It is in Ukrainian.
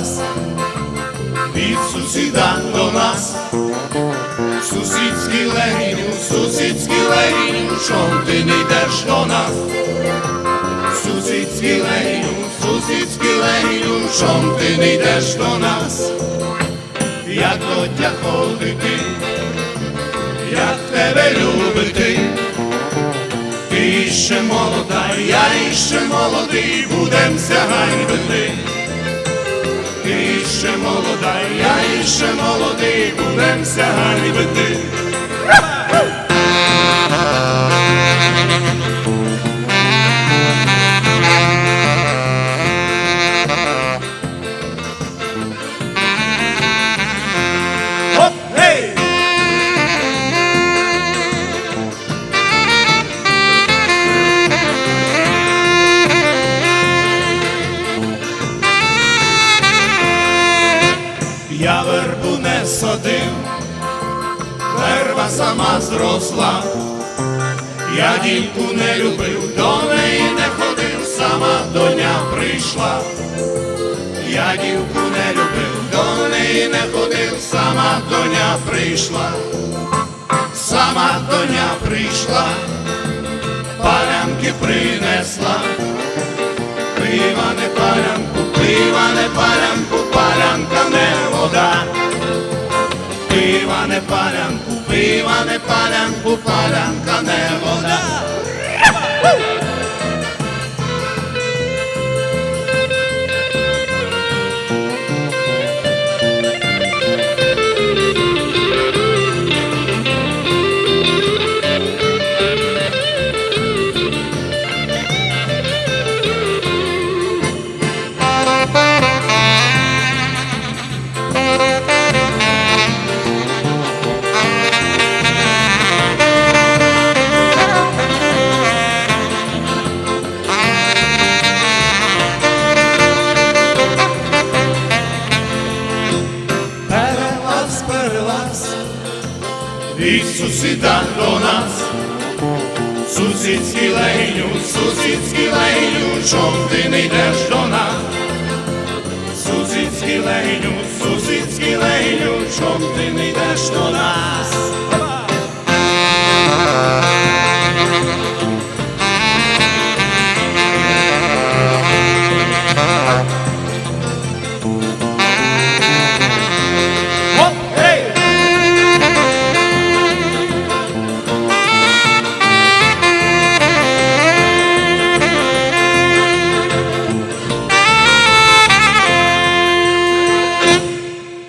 вас, від сусіда до нас, сусідський легіню, сусідський легіню, чом ти не йдеш до нас, сусідський легіню, сусідський легіню, чом ти не йдеш до нас, як до тя ходити, як тебе любити. Ти ще молода, я іще молодий, будемся ганьбити. Ще молода, я іще молодий, будемся ганьбити. Хоп, Я вербу не садив, верба сама зросла, я дівку не любив, до неї не ходив, сама доня прийшла, я дівку не любив, до неї не ходив, сама доня прийшла, сама доня прийшла, палянки принесла. Пива не палянку, пива не палянку, пива не палянку, палянка від сусіда до нас. Сусідський лейню, сусідський легіню, чом ти не йдеш до нас? Сусідський лейню, сусідський лею, чом ти не йдеш до нас?